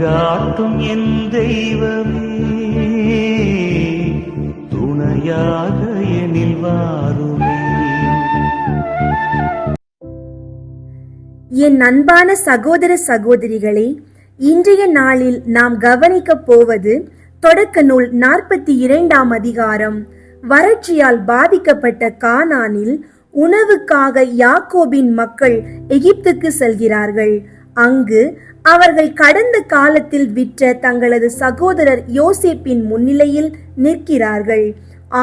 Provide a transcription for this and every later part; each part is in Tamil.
வழிகாட்டும் என் தெய்வமே துணையாக எனில் வாருமே. என் அன்பான சகோதர சகோதரிகளே இன்றைய நாளில் நாம் கவனிக்கப் போவது தொடக்க நூல் நாற்பத்தி இரண்டாம் அதிகாரம். வறட்சியால் பாதிக்கப்பட்ட கானானில் உணவுக்காக யாக்கோபின் மக்கள் எகிப்துக்கு செல்கிறார்கள். அங்கு அவர்கள் கடந்த காலத்தில் விற்ற தங்களது சகோதரர் யோசேப்பின் முன்னிலையில் நிற்கிறார்கள்.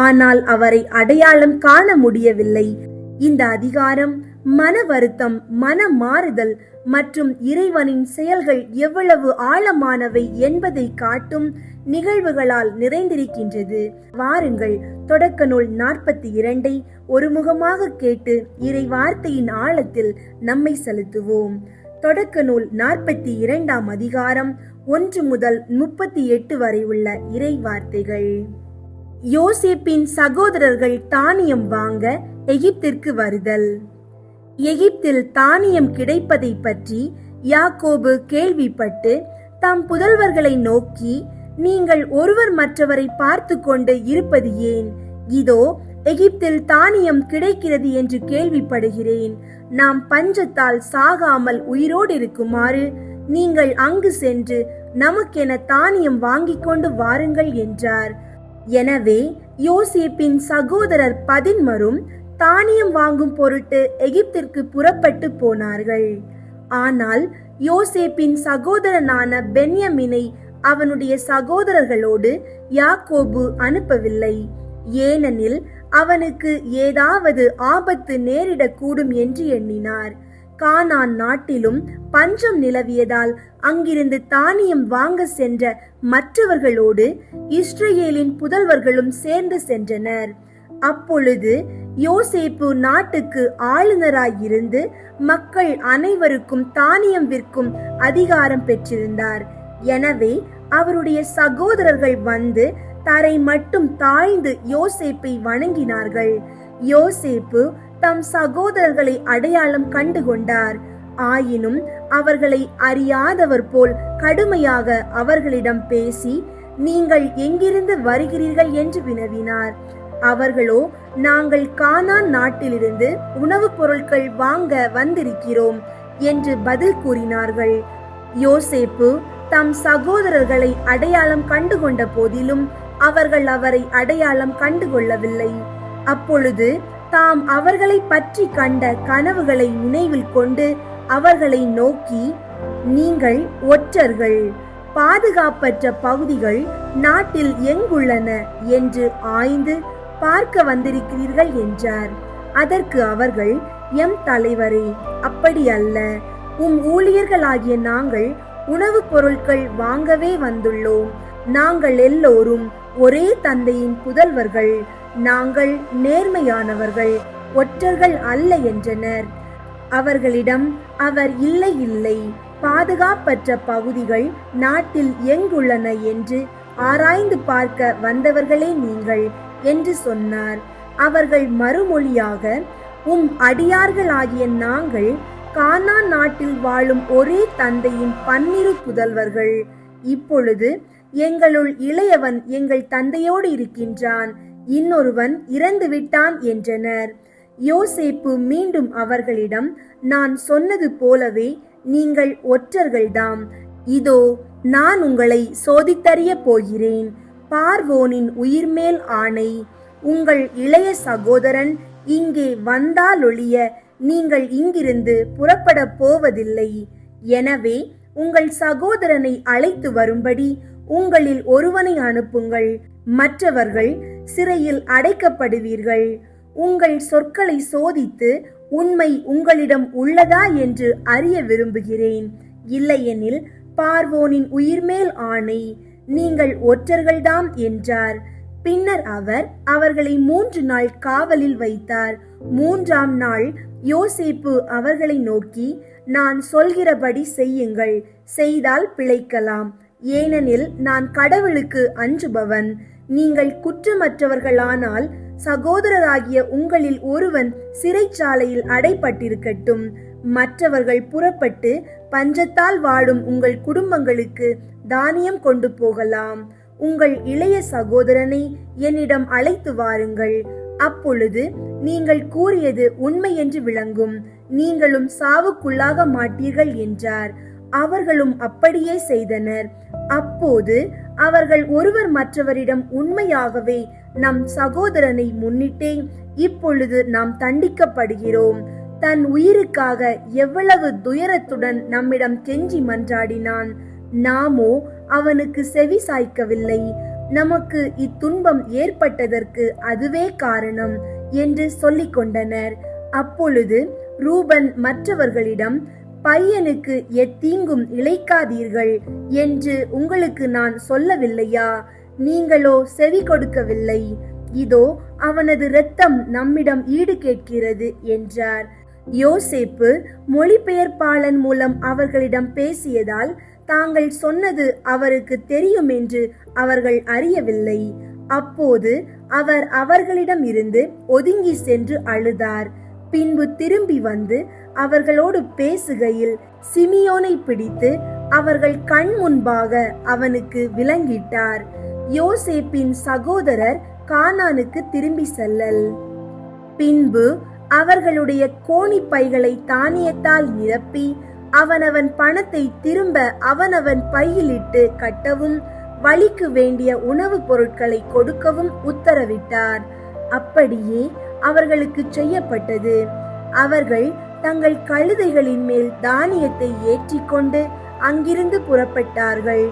ஆனால் அவரை அடையாளம் காண முடியவில்லை. இந்த அதிகாரம் மன வருத்தம் மன மாறுதல் மற்றும் இறைவனின் செயல்கள் எவ்வளவு ஆழமானவை என்பதை காட்டும் நிகழ்வுகளால் நிறைந்திருக்கின்றது. வாருங்கள் தொடக்க நூல் நாற்பத்தி இரண்டை ஒருமுகமாக கேட்டு இறை வார்த்தையின் ஆழத்தில் நம்மை செலுத்துவோம். தொடக்க நூல் நாற்பத்தி இரண்டாம் அதிகாரம் ஒன்று முதல் முப்பத்தி எட்டு வரை உள்ள இறை வார்த்தைகள் யோசேப்பின் சகோதரர்கள் தானியம் வாங்க எகிப்திற்கு வருதல். எகிப்தில் தானியம் கிடைப்பதை பற்றி யாக்கோபு கேள்விப்பட்டு தம் புதல்வர்களை நோக்கி நீங்கள் ஒருவர் மற்றவரை பார்த்து கொண்டு இருப்பது ஏன்? இதோ எகிப்தில் தானியம் கிடைக்கிறது என்று கேள்விப்படுகிறேன். நாம் பஞ்சத்தால் சாகாமல் உயிரோடு இருக்குமாறு நீங்கள் அங்கு சென்று நமக்கென தானியம் வாங்கிக் கொண்டு வாருங்கள் என்றார். எனவே யோசேப்பின் சகோதரர் பதின்மரும் தானியம் வாங்கும் பொருட்டு எகிப்திற்கு புறப்பட்டு போனார்கள். ஆனால் யோசேப்பின் சகோதரனான பென்யமினை அவனுடைய சகோதரர்களோடு யாக்கோபு அனுப்பவில்லை. ஏனெனில் அவனுக்கு ஏதாவது ஆபத்து நேரிடக்கூடும் என்று எண்ணினார். கானான் நாட்டிலும் பஞ்சம் நிலவியதால் அங்கிருந்து தானியம் வாங்க சென்ற மற்றவர்களோடு இஸ்ரேலின் புதல்வர்களும் சேர்ந்து சென்றனர். அப்பொழுது யோசேப்பு நாட்டுக்கு ஆளுநராயிருந்து மக்கள் அனைவருக்கும் தானியம் விற்கும் அதிகாரம் பெற்றிருந்தார். எனவே அவருடைய சகோதரர்கள் வந்து தரை மட்டும் தாழ்ந்து யோசேப்பை வணங்கினார்கள். யோசேப்பு தம் சகோதரர்களை அடையாளம் கண்டுகொண்டார் ஆயினும் அவர்களை அறியாதவர் போல் கடுமையாக அவர்களிடம் பேசி நீங்கள் எங்கிருந்து வருகிறீர்கள்? என்று வினவினார். அவர்களோ நாங்கள் கானான் நாட்டிலிருந்து உணவுப் பொருட்கள் வாங்க வந்திருக்கிறோம் என்று பதில் கூறினார்கள். யோசேப்பு தம் சகோதரர்களை அடையாளம் கண்டுகொண்ட போதிலும் அவர்கள் அவரை அடையாளம் கண்டுகொள்ளவில்லை. அப்பொழுது தாம் அவர்களை பற்றி கண்ட கனவுகளை நினைவில் கொண்டு அவர்களை நோக்கி நீங்கள் ஒற்றர்கள் பாதுகாப்பற்ற பகுதிகள் நாட்டில் எங்குள்ளன? என்று ஆய்ந்து பார்க்க வந்திருக்கிறீர்கள் என்றார். அதற்கு அவர்கள் எம் தலைவரே அப்படி அல்ல. உம் ஊழியர்களாகிய நாங்கள் உணவுப் பொருட்கள் வாங்கவே வந்துள்ளோம். நாங்கள் எல்லோரும் ஒரே தந்தையின் புதல்வர்கள் நாங்கள் நேர்மையானவர்கள் ஒற்றர்கள் அல்ல என்றனர். அவர்களிடம் அவர் இல்லை இல்லை பாதுகாப்பற்ற பகுதிகள் நாட்டில் எங்குள்ளன என்று ஆராய்ந்து பார்க்க வந்தவர்களே நீங்கள் என்று சொன்னார். அவர்கள் மறுமொழியாக உம் அடியார்களாகிய நாங்கள் கானா நாட்டில் வாழும் ஒரே தந்தையின் பன்னிரு புதல்வர்கள். இப்பொழுது எங்களுள் இளையவன் எங்கள் தந்தையோடு இருக்கின்றான். இன்னொருவன் இறந்து விட்டான் என்றனர். யோசேப்பு மீண்டும் அவர்களிடம் நான் சொன்னது போலவே நீங்கள் ஒற்றர்கள்தாம். இதோ நான் உங்களை சோதித்தறிய போகிறேன். பார்வோனின் உயிர்மேல் ஆணை உங்கள் இளைய சகோதரன் இங்கே வந்தாலொழிய நீங்கள் இங்கிருந்து புறப்பட போவதில்லை. எனவே உங்கள் சகோதரனை அழைத்து வரும்படி உங்களில் ஒருவனை அனுப்புங்கள். மற்றவர்கள் சிறையில் அடைக்கப்படுவீர்கள். உங்கள் சொற்களை சோதித்து உண்மை உங்களிடம் உள்ளதா என்று அறிய விரும்புகிறேன். இல்லையெனில் பார்வோனின் உயிர்மேல் ஆணை நீங்கள் ஒற்றர்கள்தாம் என்றார். பின்னர் அவர் அவர்களை மூன்று நாள் காவலில் வைத்தார். மூன்றாம் நாள் யோசேப்பு அவர்களை நோக்கி நான் சொல்கிறபடி செய்யுங்கள். செய்தால் பிழைக்கலாம். ஏனெனில் நான் கடவுளுக்கு அஞ்சுபவன். நீங்கள் குற்றமற்றவர்களானால் சகோதரராகிய உங்களில் ஒருவன் சிறைச்சாலையில் அடைப்பட்டிருக்கட்டும். மற்றவர்கள் புறப்பட்டு பஞ்சத்தால் வாடும் உங்கள் குடும்பங்களுக்கு தானியம் கொண்டு போகலாம். உங்கள் இளைய சகோதரனை என்னிடம் அழைத்து வாருங்கள். அப்பொழுது நீங்கள் கூறியது உண்மை என்று விளங்கும். நீங்களும் சாவுக்குள்ளாக மாட்டீர்கள் என்றார். அவர்களும் அப்படியே செய்தனர். அப்போது அவர்கள் ஒருவர் மற்றவரிடம் உண்மையாகவே நம் சகோதரனை முன்னிட்டே இப்பொழுது நாம் தண்டிக்கப்படுகிறோம். தன் உயிருக்காக எவ்வளவு துயரத்துடன் நம்மிடம் கெஞ்சி மன்றாடினான். நாமோ அவனுக்கு செவி சாய்க்கவில்லை. நமக்கு இத்துன்பம் ஏற்பட்டதற்கு அதுவே காரணம் என்று சொல்லிக் கொண்டனர் அப்பொழுது ரூபன் மற்றவர்களிடம் பையனுக்கு எத்தீங்கும் இழைக்காதீர்கள் என்று உங்களுக்கு நான் சொல்லவில்லையா? நீங்களோ செவி கொடுக்கவில்லை. இதோ அவனது இரத்தம் நம்மிடம் ஈடு கேட்கிறது என்றார். யோசேப்பு மொழிபெயர்ப்பாளன் மூலம் அவர்களிடம் பேசியதால் தாங்கள் சொன்னது அவருக்கு தெரியும் என்று அவர்கள் அறியவில்லை. அப்போது அவர் அவர்களிடம் இருந்து ஒதுங்கி சென்று அழுதார். பின்பு திரும்பி வந்து அவர்களோடு பேசுகையில் சிமியோனை பிடித்து அவர்கள் கண் முன்பாக அவனுக்கு விளங்கிட்டார். யோசேப்பின் சகோதரர் கானானுக்கு திரும்பி செல்லல். பின்பு அவர்களுடைய கோணி பைகளை தானியத்தால் நிரப்பி அவனவன் பணத்தை திரும்ப அவனவன் பையிலிட்டு கட்டவும் வழிக்கு வேண்டிய உணவுப் பொருட்களை கொடுக்கவும் உத்தரவிட்டார். அப்படியே அவர்களுக்கு செய்யப்பட்டது. அவர்கள் தங்கள் கழுதைகளின் மேல் தானியத்தை ஏற்றிக்கொண்டு அங்கிருந்து புறப்பட்டார்கள்.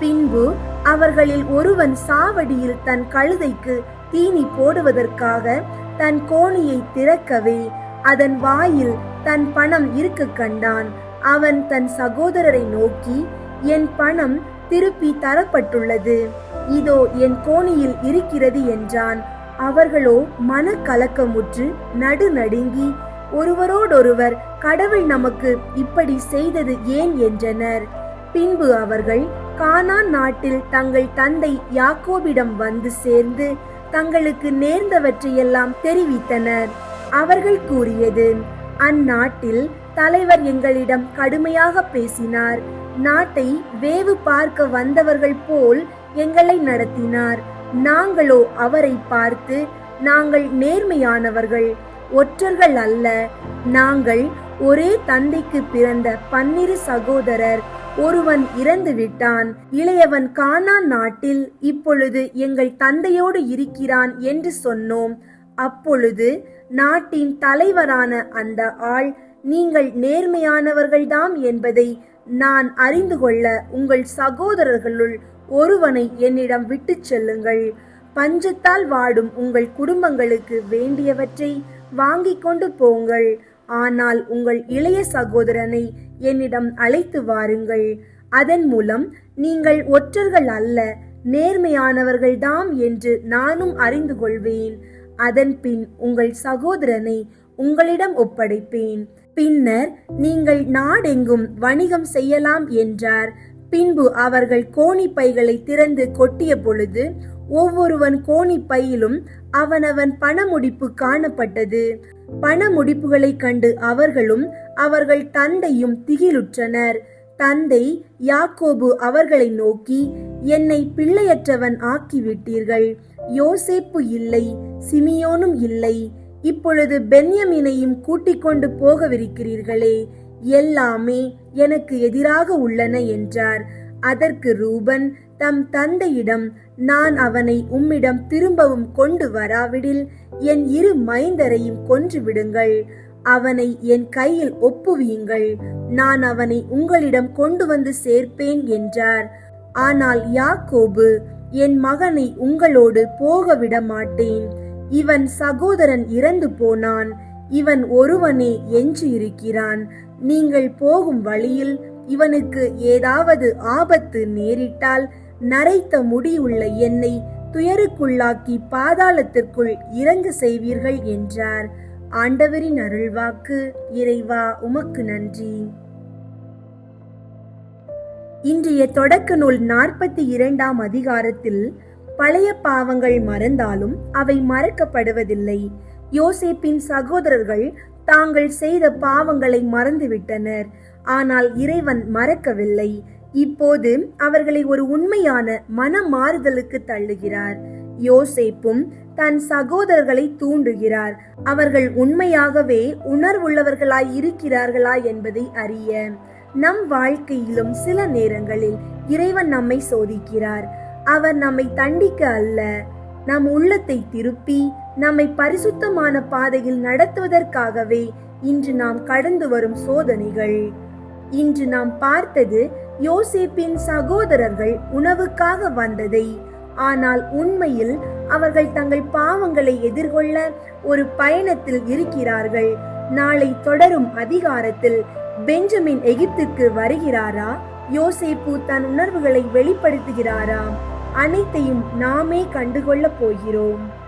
பின்பு அவர்களில் ஒருவன் சாவடியில் தன் கழுதைக்கு தீனி போடுவதற்காக தன் கோணியை திறக்கவே அதன் வாயில் தன் பணம் இருக்க கண்டான். அவன் தன் சகோதரரை நோக்கி என் பணம் திருப்பி தரப்பட்டுள்ளது. இதோ என் கோணியில் இருக்கிறது என்றான். அவர்களோ மனக்கலக்கமுற்று நடுநடுங்கி ஒருவரோடொருவர் கடவுள் நமக்கு இப்படி செய்தது ஏன் என்றனர். பின்பு அவர்கள் கானான் நாட்டில் தங்கள் தந்தை யாக்கோபிடம் வந்து சேர்ந்து தங்களுக்கு நேர்ந்தவற்றையெல்லாம் தெரிவித்தனர். அவர்கள் கூறியது அந்நாட்டில் தலைவர் எங்களிடம் கடுமையாக பேசினார். நாட்டை வேவு பார்க்க வந்தவர்கள் போல் எங்களை நடத்தினார். நாங்களோ அவரை பார்த்து நாங்கள் நேர்மையானவர்கள். ஒற்றர்கள் அல்ல. நாங்கள் ஒரே தந்தைக்கு பிறந்த பன்னிரு சகோதரர். ஒருவன் இறந்து விட்டான் இளையவன் கானான் நாட்டில் இப்பொழுது எங்கள் தந்தையோடு இருக்கிறான் என்று சொன்னோம். அப்பொழுது நாட்டின் தலைவரான அந்த ஆள் நீங்கள் நேர்மையானவர்கள்தாம் என்பதை நான் அறிந்து கொள்ள உங்கள் சகோதரர்களுள் ஒருவனை என்னிடம் விட்டுச் செல்லுங்கள். பஞ்சத்தால் வாடும் உங்கள் குடும்பங்களுக்கு வேண்டியவற்றை வாங்கிக் கொண்டு போங்கள். ஆனால் உங்கள் இளைய சகோதரனை என்னிடம் அழைத்து வாருங்கள். அதன் மூலம் நீங்கள் ஒற்றர்கள் அல்ல நேர்மையானவர்கள்தாம் என்று நானும் அறிந்து கொள்வேன். அதன் பின் உங்கள் சகோதரனை உங்களிடம் ஒப்படைப்பேன். பின்னர் நீங்கள் நாடெங்கும் வணிகம் செய்யலாம் என்றார். பின்பு அவர்கள் கோணி பைகளை திறந்து கொட்டிய பொழுது ஒவ்வொருவன் கோணி பையிலும் அவனவன் பணமுடிப்பு காணப்பட்டது. பணமுடிப்புகளைக் கண்டு அவர்களும் அவர்கள் தந்தையும் திகிலுற்றனர். தந்தை யாக்கோபு அவர்களை நோக்கி என்னை பிள்ளையற்றவன் ஆக்கிவிட்டீர்கள். யோசேப்பு இல்லை சிமியோனும் இல்லை. இப்பொழுது பென்யமினையும் கூட்டிக் கொண்டு போகவிருக்கிறீர்களே. எல்லாமே எனக்கு எதிராக உள்ளன என்றார். அதற்கு ரூபன் தம் தந்தையிடம் நான் அவனை உம்மிடம் திரும்பவும் கொண்டு வராவிடில் என் இரு மைந்தரையும் கொன்று விடுங்கள் அவனை என் கையில் ஒப்புவியுங்கள். நான் அவனை உங்களிடம் கொண்டு வந்து சேர்ப்பேன் என்றார். ஆனால் யாக்கோபு என் மகனை உங்களோடு போக விட மாட்டேன் இவன் சகோதரன் இறந்து போனான். இவன் ஒருவனே எஞ்சி இருக்கிறான். நீங்கள் போகும் வழியில் இவனுக்கு ஏதாவது ஆபத்து நேரிட்டால் நரைத்த முடியுள்ள என்னை துயருக்குள்ளாக்கி பாதாளத்திற்குள் இறங்க செய்வீர்கள் என்றார். ஆண்டவரின் அருள்வாக்கு இறைவா உமக்கு நன்றி. இன்றைய தொடக்க நூல் நாற்பத்தி இரண்டாம் அதிகாரத்தில் பழைய பாவங்கள் மறந்தாலும் அவை மறக்கப்படுவதில்லை. யோசேப்பின் சகோதரர்கள் தாங்கள் செய்த பாவங்களை மறந்துவிட்டனர். ஆனால் இறைவன் மறக்கவில்லை. இப்போது அவர்களை ஒரு உண்மையான மன மாறுதலுக்கு தள்ளுகிறார். யோசேப்பும் தன் சகோதரர்களை தூண்டுகிறார். அவர்கள் உண்மையாகவே உணர்வுள்ளவர்களாய் இருக்கிறார்களா என்பதை அறிய நம் வாழ்க்கையிலும் சில நேரங்களில் இறைவன் நம்மை சோதிக்கிறார். அவர் நம்மை தண்டிக்க அல்ல நம் உள்ளத்தை திருப்பி நம்மை பரிசுத்தமான பாதையில் நடத்துவதற்காகவே இன்று நாம் கடந்து வரும் சோதனைகள். இன்று நாம் பார்த்தது யோசேப்பின் சகோதரர்கள் உணவுக்காக வந்ததை. ஆனால் உண்மையில் அவர்கள் தங்கள் பாவங்களை எதிர்கொள்ள ஒரு பயணத்தில் இருக்கிறார்கள். நாளை தொடரும் அதிகாரத்தில் பெஞ்சமின் எகிப்துக்கு வருகிறாரா? யோசேப்பு தன் உணர்வுகளை வெளிப்படுத்துகிறாரா? அனைத்தையும் நாமே கண்டுகொள்ளப் போகிறோம்.